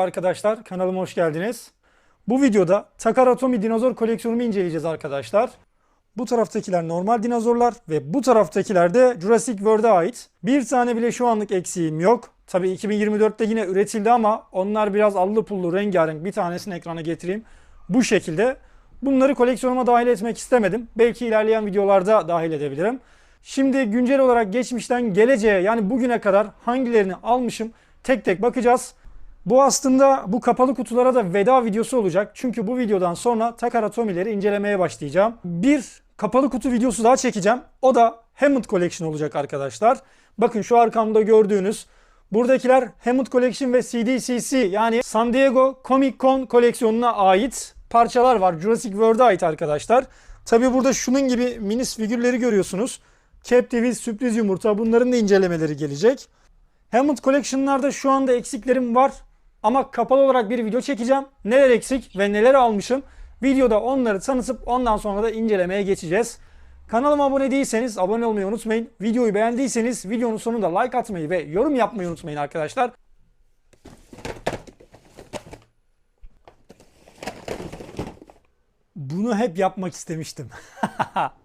merhaba arkadaşlar. Kanalıma hoş geldiniz. Bu videoda Takara Tomy dinozor koleksiyonumu inceleyeceğiz arkadaşlar. Bu taraftakiler normal dinozorlar ve bu taraftakiler de Jurassic World'a ait. Bir tane bile şu anlık eksiğim yok. Tabi 2024'te yine üretildi ama onlar biraz allı pullu rengarenk bir tanesini ekrana getireyim. Bu şekilde. Bunları koleksiyonuma dahil etmek istemedim. Belki ilerleyen videolarda dahil edebilirim. Şimdi güncel olarak geçmişten geleceğe yani bugüne kadar hangilerini almışım tek tek bakacağız. Bu aslında bu kapalı kutulara da veda videosu olacak. Çünkü bu videodan sonra Takara Tomi'leri incelemeye başlayacağım. Bir kapalı kutu videosu daha çekeceğim. O da Hammond Collection olacak arkadaşlar. Bakın şu arkamda gördüğünüz buradakiler Hammond Collection ve CDCC yani San Diego Comic Con koleksiyonuna ait parçalar var. Jurassic World'a ait arkadaşlar. Tabi burada şunun gibi minis figürleri görüyorsunuz. Captive, sürpriz yumurta bunların da incelemeleri gelecek. Hammond Collection'larda şu anda eksiklerim var. Ama kapalı olarak bir video çekeceğim. Neler eksik ve neler almışım. Videoda onları tanıtıp ondan sonra da incelemeye geçeceğiz. Kanalıma abone değilseniz abone olmayı unutmayın. Videoyu beğendiyseniz videonun sonunda like atmayı ve yorum yapmayı unutmayın arkadaşlar. Bunu hep yapmak istemiştim.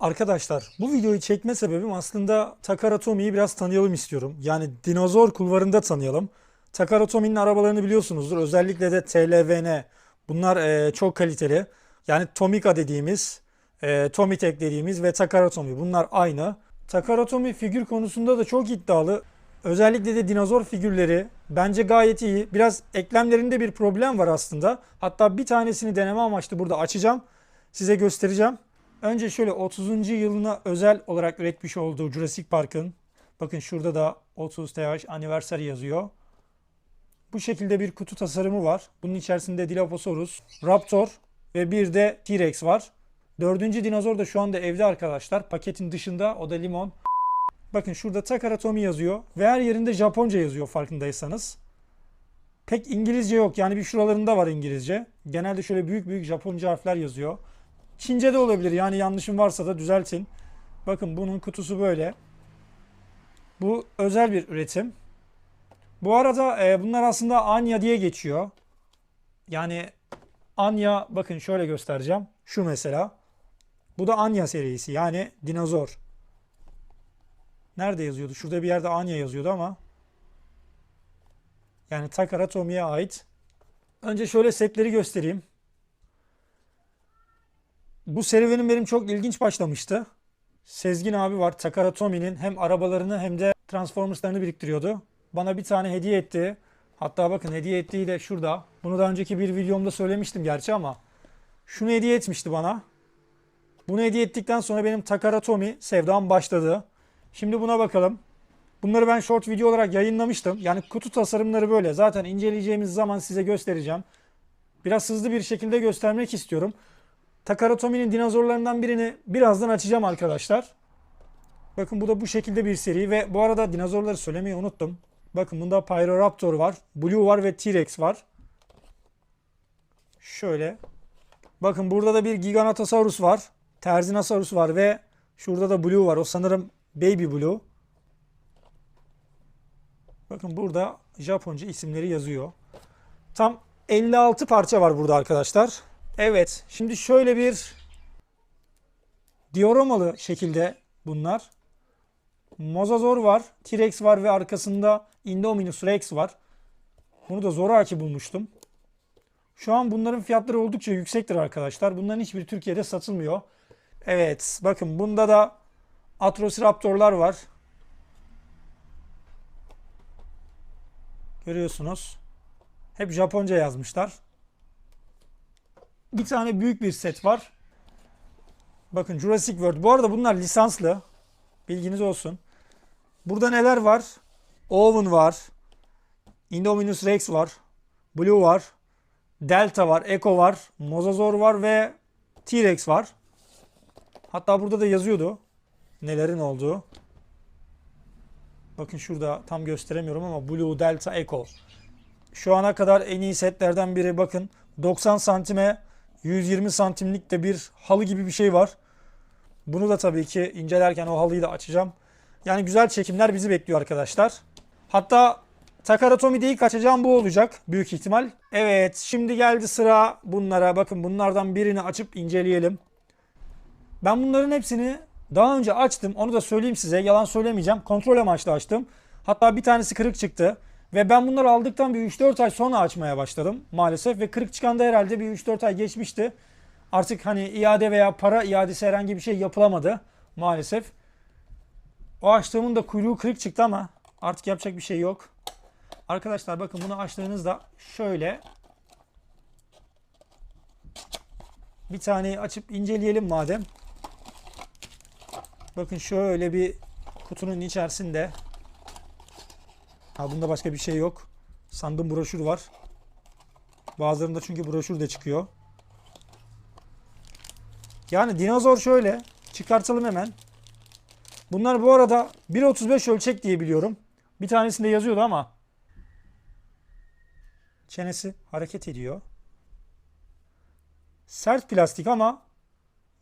Arkadaşlar bu videoyu çekme sebebim aslında Takara Tomi'yi biraz tanıyalım istiyorum. Yani dinozor kulvarında tanıyalım. Takara Tomi'nin arabalarını biliyorsunuzdur. Özellikle de TLVN. Bunlar e, çok kaliteli. Yani Tomica dediğimiz, e, Tomitek dediğimiz ve Takara Tomy. Bunlar aynı. Takara Tomy figür konusunda da çok iddialı. Özellikle de dinozor figürleri bence gayet iyi. Biraz eklemlerinde bir problem var aslında. Hatta bir tanesini deneme amaçlı burada açacağım. Size göstereceğim. Önce şöyle 30. yılına özel olarak üretmiş olduğu Jurassic Park'ın bakın şurada da 30 TH Anniversary yazıyor. Bu şekilde bir kutu tasarımı var. Bunun içerisinde Dilophosaurus, Raptor ve bir de T-Rex var. Dördüncü dinozor da şu anda evde arkadaşlar. Paketin dışında o da limon. Bakın şurada Takara Tomy yazıyor ve her yerinde Japonca yazıyor farkındaysanız. Pek İngilizce yok yani bir şuralarında var İngilizce. Genelde şöyle büyük büyük Japonca harfler yazıyor. Çince de olabilir yani yanlışım varsa da düzeltin. Bakın bunun kutusu böyle. Bu özel bir üretim. Bu arada e, bunlar aslında Anya diye geçiyor. Yani Anya bakın şöyle göstereceğim. Şu mesela. Bu da Anya serisi yani dinozor. Nerede yazıyordu? Şurada bir yerde Anya yazıyordu ama. Yani Takara Tomi'ye ait. Önce şöyle setleri göstereyim. Bu serüvenim benim çok ilginç başlamıştı. Sezgin abi var. Takara Tomi'nin hem arabalarını hem de Transformers'larını biriktiriyordu. Bana bir tane hediye etti. Hatta bakın hediye ettiği de şurada. Bunu daha önceki bir videomda söylemiştim gerçi ama. Şunu hediye etmişti bana. Bunu hediye ettikten sonra benim Takara Tomy sevdam başladı. Şimdi buna bakalım. Bunları ben short video olarak yayınlamıştım. Yani kutu tasarımları böyle. Zaten inceleyeceğimiz zaman size göstereceğim. Biraz hızlı bir şekilde göstermek istiyorum. Takara Tomi'nin dinozorlarından birini birazdan açacağım arkadaşlar. Bakın bu da bu şekilde bir seri ve bu arada dinozorları söylemeyi unuttum. Bakın bunda Pyroraptor var, Blue var ve T-Rex var. Şöyle. Bakın burada da bir Giganotosaurus var. Terzinosaurus var ve şurada da Blue var. O sanırım Baby Blue. Bakın burada Japonca isimleri yazıyor. Tam 56 parça var burada arkadaşlar. Evet, şimdi şöyle bir dioramalı şekilde bunlar. Mosasaur var, T-Rex var ve arkasında Indominus Rex var. Bunu da zoraki bulmuştum. Şu an bunların fiyatları oldukça yüksektir arkadaşlar. Bunların hiçbiri Türkiye'de satılmıyor. Evet, bakın bunda da Atrociraptorlar var. Görüyorsunuz. Hep Japonca yazmışlar. Bir tane büyük bir set var. Bakın Jurassic World. Bu arada bunlar lisanslı. Bilginiz olsun. Burada neler var? Owen var. Indominus Rex var. Blue var. Delta var. Echo var. Mosasaur var ve T-Rex var. Hatta burada da yazıyordu. Nelerin olduğu. Bakın şurada tam gösteremiyorum ama Blue, Delta, Echo. Şu ana kadar en iyi setlerden biri bakın. 90 santime 120 santimlik de bir halı gibi bir şey var. Bunu da tabii ki incelerken o halıyı da açacağım. Yani güzel çekimler bizi bekliyor arkadaşlar. Hatta Takara Tommy'de ilk açacağım bu olacak büyük ihtimal. Evet şimdi geldi sıra bunlara. Bakın bunlardan birini açıp inceleyelim. Ben bunların hepsini daha önce açtım. Onu da söyleyeyim size. Yalan söylemeyeceğim. Kontrol amaçlı açtım. Hatta bir tanesi kırık çıktı. Ve ben bunları aldıktan bir 3-4 ay sonra açmaya başladım maalesef. Ve kırık çıkan da herhalde bir 3-4 ay geçmişti. Artık hani iade veya para iadesi herhangi bir şey yapılamadı maalesef. O açtığımın da kuyruğu kırık çıktı ama artık yapacak bir şey yok. Arkadaşlar bakın bunu açtığınızda şöyle bir taneyi açıp inceleyelim madem. Bakın şöyle bir kutunun içerisinde ha bunda başka bir şey yok. Sandım broşür var. Bazılarında çünkü broşür de çıkıyor. Yani dinozor şöyle. Çıkartalım hemen. Bunlar bu arada 1.35 ölçek diye biliyorum. Bir tanesinde yazıyordu ama çenesi hareket ediyor. Sert plastik ama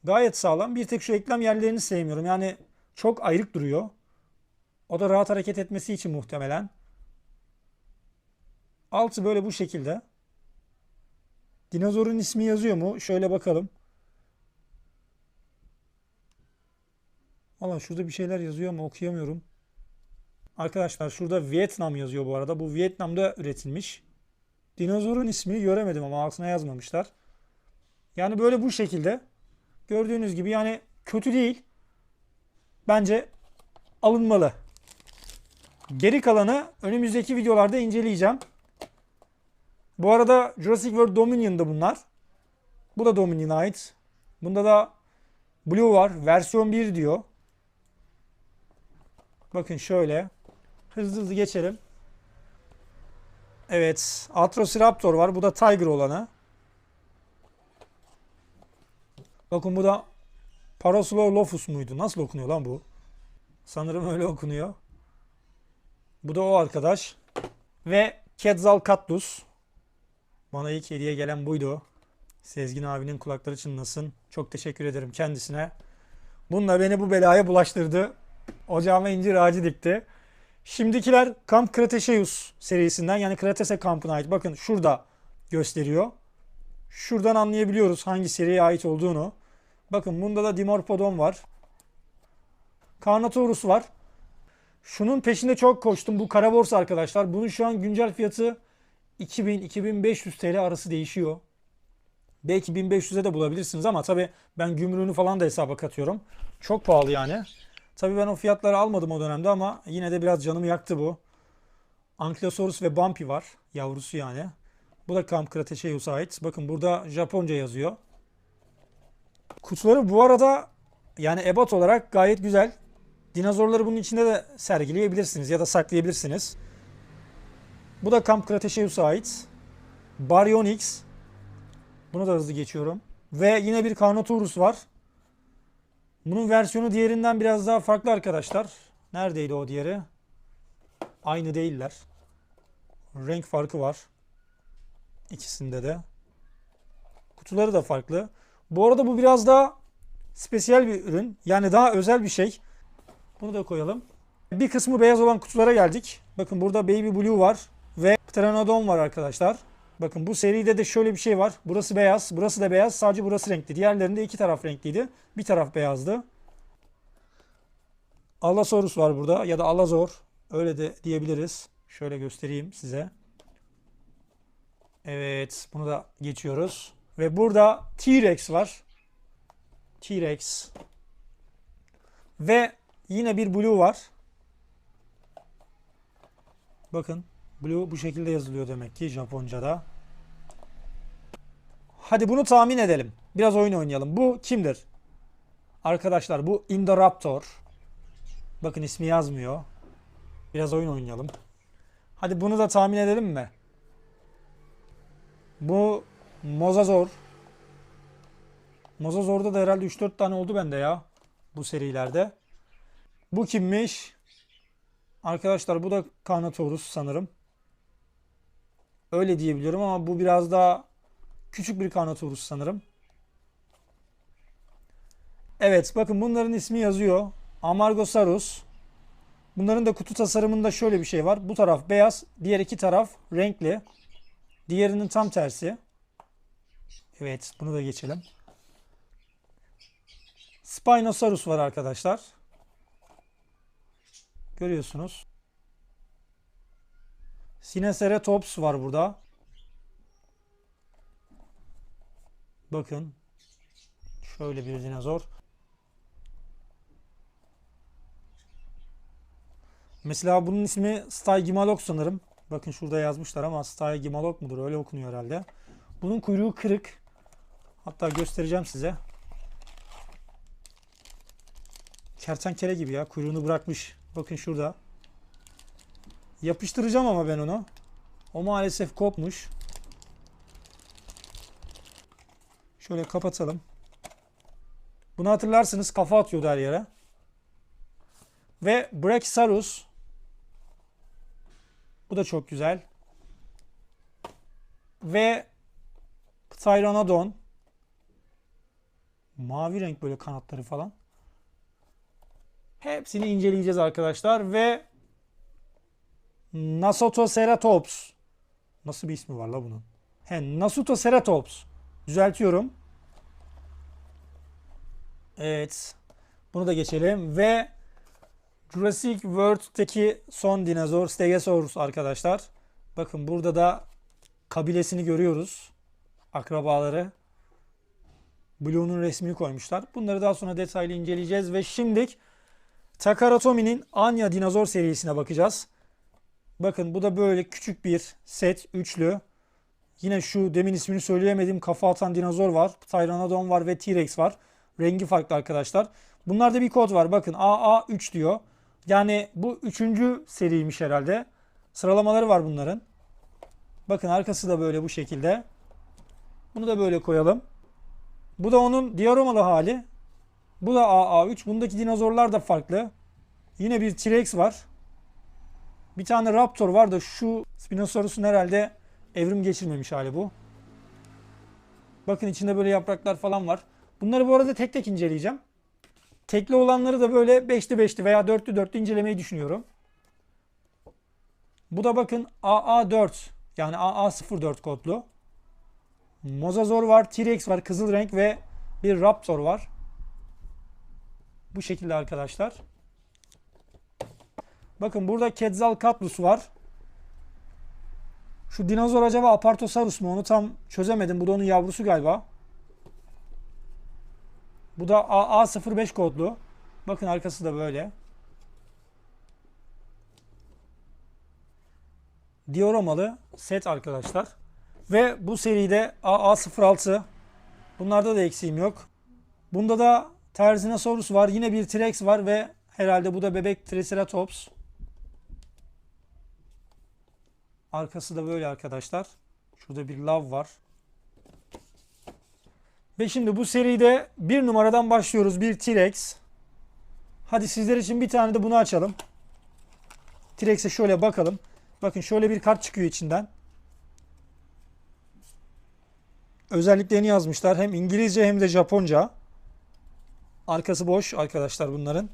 gayet sağlam. Bir tek şu eklem yerlerini sevmiyorum. Yani çok ayrık duruyor. O da rahat hareket etmesi için muhtemelen. Altı böyle bu şekilde. Dinozorun ismi yazıyor mu? Şöyle bakalım. Valla şurada bir şeyler yazıyor ama okuyamıyorum. Arkadaşlar şurada Vietnam yazıyor bu arada. Bu Vietnam'da üretilmiş. Dinozorun ismini göremedim ama altına yazmamışlar. Yani böyle bu şekilde. Gördüğünüz gibi yani kötü değil. Bence alınmalı. Geri kalanı önümüzdeki videolarda inceleyeceğim. Bu arada Jurassic World Dominion'da bunlar. Bu da Dominion'a ait. Bunda da Blue var. Versiyon 1 diyor. Bakın şöyle. Hızlı hızlı geçelim. Evet. Atrociraptor var. Bu da Tiger olanı. Bakın bu da Parasaurolophus muydu? Nasıl okunuyor lan bu? Sanırım öyle okunuyor. Bu da o arkadaş. Ve Quetzalcoatlus. Bana ilk hediye gelen buydu. Sezgin abinin kulakları çınlasın. Çok teşekkür ederim kendisine. Bununla beni bu belaya bulaştırdı. Ocağıma incir ağacı dikti. Şimdikiler Camp Cretaceous serisinden yani Kretase kampına ait. Bakın şurada gösteriyor. Şuradan anlayabiliyoruz hangi seriye ait olduğunu. Bakın bunda da Dimorphodon var. Carnotaurus var. Şunun peşinde çok koştum. Bu kara borsa arkadaşlar. Bunun şu an güncel fiyatı 2000-2500 TL arası değişiyor. Belki 1500'e de bulabilirsiniz ama tabi ben gümrüğünü falan da hesaba katıyorum. Çok pahalı yani. Tabii ben o fiyatları almadım o dönemde ama yine de biraz canımı yaktı bu. Ankylosaurus ve Bumpy var. Yavrusu yani. Bu da Camp Cretaceous'a ait. Bakın burada Japonca yazıyor. Kutuları bu arada yani ebat olarak gayet güzel. Dinozorları bunun içinde de sergileyebilirsiniz ya da saklayabilirsiniz. Bu da Camp Cretaceous'a ait. Baryonyx. Bunu da hızlı geçiyorum. Ve yine bir Carnotaurus var. Bunun versiyonu diğerinden biraz daha farklı arkadaşlar. Neredeydi o diğeri? Aynı değiller. Renk farkı var. İkisinde de. Kutuları da farklı. Bu arada bu biraz daha spesiyel bir ürün. Yani daha özel bir şey. Bunu da koyalım. Bir kısmı beyaz olan kutulara geldik. Bakın burada Baby Blue var ve Pteranodon var arkadaşlar. Bakın bu seride de şöyle bir şey var. Burası beyaz, burası da beyaz. Sadece burası renkli. Diğerlerinde iki taraf renkliydi. Bir taraf beyazdı. Allosaurus var burada ya da Alazor. Öyle de diyebiliriz. Şöyle göstereyim size. Evet, bunu da geçiyoruz. Ve burada T-Rex var. T-Rex. Ve yine bir Blue var. Bakın Blue bu şekilde yazılıyor demek ki Japonca'da. Hadi bunu tahmin edelim. Biraz oyun oynayalım. Bu kimdir? Arkadaşlar bu Indoraptor. Bakın ismi yazmıyor. Biraz oyun oynayalım. Hadi bunu da tahmin edelim mi? Bu Mozazor. Mozazor'da da herhalde 3-4 tane oldu bende ya. Bu serilerde. Bu kimmiş? Arkadaşlar bu da Carnotaurus sanırım. Öyle diyebiliyorum ama bu biraz daha küçük bir Carnotaurus sanırım. Evet bakın bunların ismi yazıyor. Amargosaurus. Bunların da kutu tasarımında şöyle bir şey var. Bu taraf beyaz, diğer iki taraf renkli. Diğerinin tam tersi. Evet, bunu da geçelim. Spinosaurus var arkadaşlar. Görüyorsunuz. Sineceratops var burada. Bakın. Şöyle bir dinozor. Mesela bunun ismi Stygimalog sanırım. Bakın şurada yazmışlar ama Stygimalog mudur? Öyle okunuyor herhalde. Bunun kuyruğu kırık. Hatta göstereceğim size. Kertenkele gibi ya. Kuyruğunu bırakmış. Bakın şurada. Yapıştıracağım ama ben onu. O maalesef kopmuş. Şöyle kapatalım. Bunu hatırlarsınız kafa atıyordu her yere. Ve Brachiosaurus. Bu da çok güzel. Ve Pteranodon. Mavi renk böyle kanatları falan. Hepsini inceleyeceğiz arkadaşlar ve Nasutoceratops. Nasıl bir ismi var la bunun? He, Nasutoceratops. Düzeltiyorum. Evet. Bunu da geçelim ve Jurassic World'teki son dinozor Stegosaurus arkadaşlar. Bakın burada da kabilesini görüyoruz. Akrabaları. Blue'nun resmini koymuşlar. Bunları daha sonra detaylı inceleyeceğiz ve şimdilik Takara Tomi'nin Anya dinozor serisine bakacağız. Bakın bu da böyle küçük bir set üçlü. Yine şu demin ismini söyleyemediğim kafa atan dinozor var. Pteranodon var ve T-Rex var. Rengi farklı arkadaşlar. Bunlarda bir kod var. Bakın AA3 diyor. Yani bu üçüncü seriymiş herhalde. Sıralamaları var bunların. Bakın arkası da böyle bu şekilde. Bunu da böyle koyalım. Bu da onun dioramalı hali. Bu da AA3. Bundaki dinozorlar da farklı. Yine bir T-Rex var. Bir tane Raptor var da şu Spinosaurus'un herhalde evrim geçirmemiş hali bu. Bakın içinde böyle yapraklar falan var. Bunları bu arada tek tek inceleyeceğim. Tekli olanları da böyle 5'li 5'li veya 4'lü 4'lü incelemeyi düşünüyorum. Bu da bakın AA4 yani AA04 kodlu. Mosasaur var, T-Rex var, kızıl renk ve bir Raptor var. Bu şekilde arkadaşlar. Bakın burada Quetzalcoatlus var. Şu dinozor acaba Apatosaurus mu? Onu tam çözemedim. Bu da onun yavrusu galiba. Bu da AA05 kodlu. Bakın arkası da böyle. Dioramalı set arkadaşlar. Ve bu seride AA06. Bunlarda da eksiğim yok. Bunda da Terzinosaurus var. Yine bir T-Rex var ve herhalde bu da bebek Triceratops. Arkası da böyle arkadaşlar. Şurada bir lav var. Ve şimdi bu seride bir numaradan başlıyoruz. Bir T-Rex. Hadi sizler için bir tane de bunu açalım. T-Rex'e şöyle bakalım. Bakın şöyle bir kart çıkıyor içinden. Özelliklerini yazmışlar. Hem İngilizce hem de Japonca. Arkası boş arkadaşlar bunların.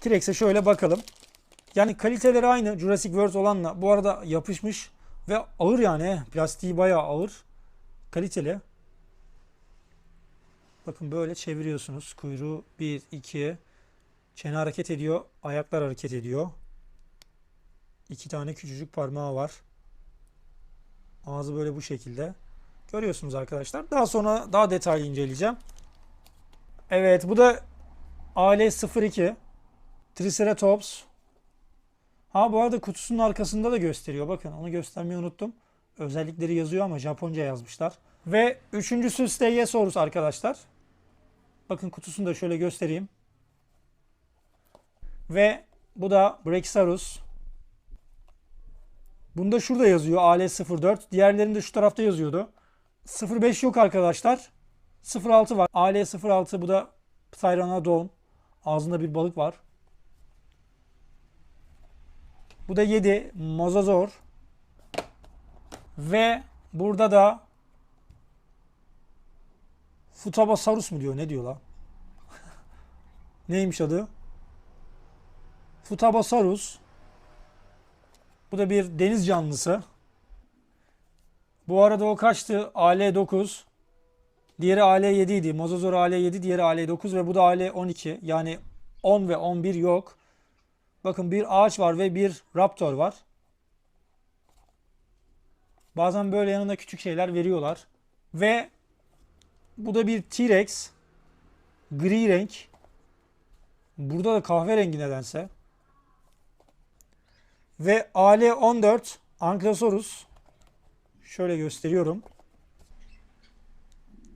T-Rex'e şöyle bakalım. Yani kaliteleri aynı Jurassic World olanla. Bu arada yapışmış ve ağır yani. Plastiği bayağı ağır. Kaliteli. Bakın böyle çeviriyorsunuz. Kuyruğu 1, 2. Çene hareket ediyor. Ayaklar hareket ediyor. İki tane küçücük parmağı var. Ağzı böyle bu şekilde. Görüyorsunuz arkadaşlar. Daha sonra daha detaylı inceleyeceğim. Evet bu da AL02 Triceratops. Ha bu arada kutusunun arkasında da gösteriyor. Bakın onu göstermeyi unuttum. Özellikleri yazıyor ama Japonca yazmışlar. Ve üçüncüsü Stegosaurus arkadaşlar. Bakın kutusunu da şöyle göstereyim. Ve bu da Brachiosaurus. Bunda şurada yazıyor AL04. Diğerlerinde şu tarafta yazıyordu. 05 yok arkadaşlar. 06 var. AL06 bu da Pteranodon. Ağzında bir balık var. Bu da 7 Mosasaur. Ve burada da Futabasaurus mu diyor? Ne diyor la? Neymiş adı? Futabosaurus. Bu da bir deniz canlısı. Bu arada o kaçtı? AL9. Diğeri AL7 idi. Mozosaur AL7, diğeri AL9 ve bu da AL12. Yani 10 ve 11 yok. Bakın bir ağaç var ve bir raptor var. Bazen böyle yanında küçük şeyler veriyorlar. Ve bu da bir T-Rex. Gri renk. Burada da kahverengi nedense. Ve AL14 Ankylosaurus. Şöyle gösteriyorum.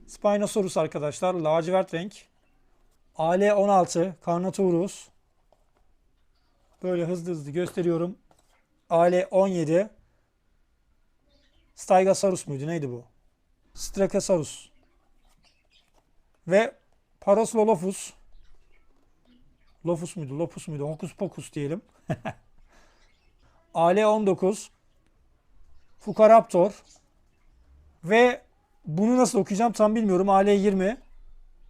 Spinosaurus arkadaşlar. Lacivert renk. AL16 Carnotaurus. Böyle hızlı hızlı gösteriyorum. AL17 Stygosaurus muydu? Neydi bu? Strachosaurus. Ve Parasaurolophus. Lophus muydu? Lopus muydu? Hokus pokus diyelim. AL19 Fukaraptor ve bunu nasıl okuyacağım tam bilmiyorum. AL20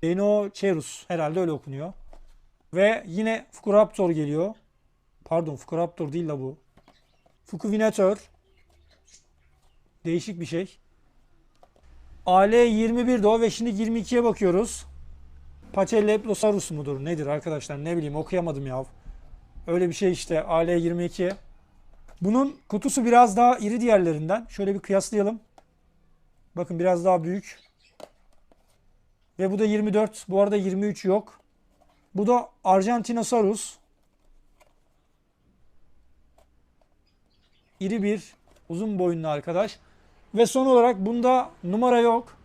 Dinocerus herhalde öyle okunuyor. Ve yine Fukuraptor geliyor. Pardon Fukuraptor değil la bu. Fukuvinator. Değişik bir şey. AL21 de o ve şimdi 22'ye bakıyoruz. Pachyleplosaurus mudur? Nedir arkadaşlar? Ne bileyim okuyamadım ya. Öyle bir şey işte AL22. Bunun kutusu biraz daha iri diğerlerinden. Şöyle bir kıyaslayalım. Bakın biraz daha büyük. Ve bu da 24. Bu arada 23 yok. Bu da Argentinosaurus. İri bir uzun boyunlu arkadaş. Ve son olarak bunda numara yok.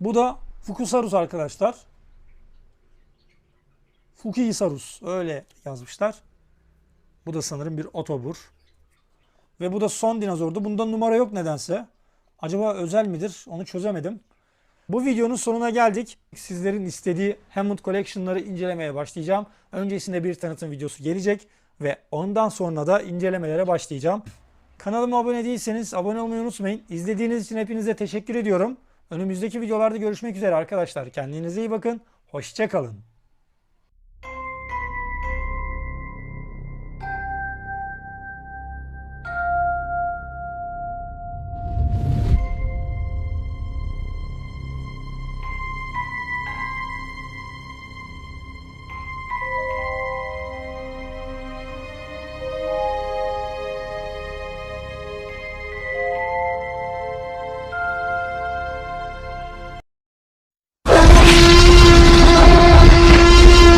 Bu da Fukusaurus arkadaşlar. Fukisaurus öyle yazmışlar. Bu da sanırım bir otobur. Ve bu da son dinozordu. Bunda numara yok nedense. Acaba özel midir? Onu çözemedim. Bu videonun sonuna geldik. Sizlerin istediği Hammond Collection'ları incelemeye başlayacağım. Öncesinde bir tanıtım videosu gelecek ve ondan sonra da incelemelere başlayacağım. Kanalıma abone değilseniz abone olmayı unutmayın. İzlediğiniz için hepinize teşekkür ediyorum. Önümüzdeki videolarda görüşmek üzere arkadaşlar. Kendinize iyi bakın. Hoşçakalın.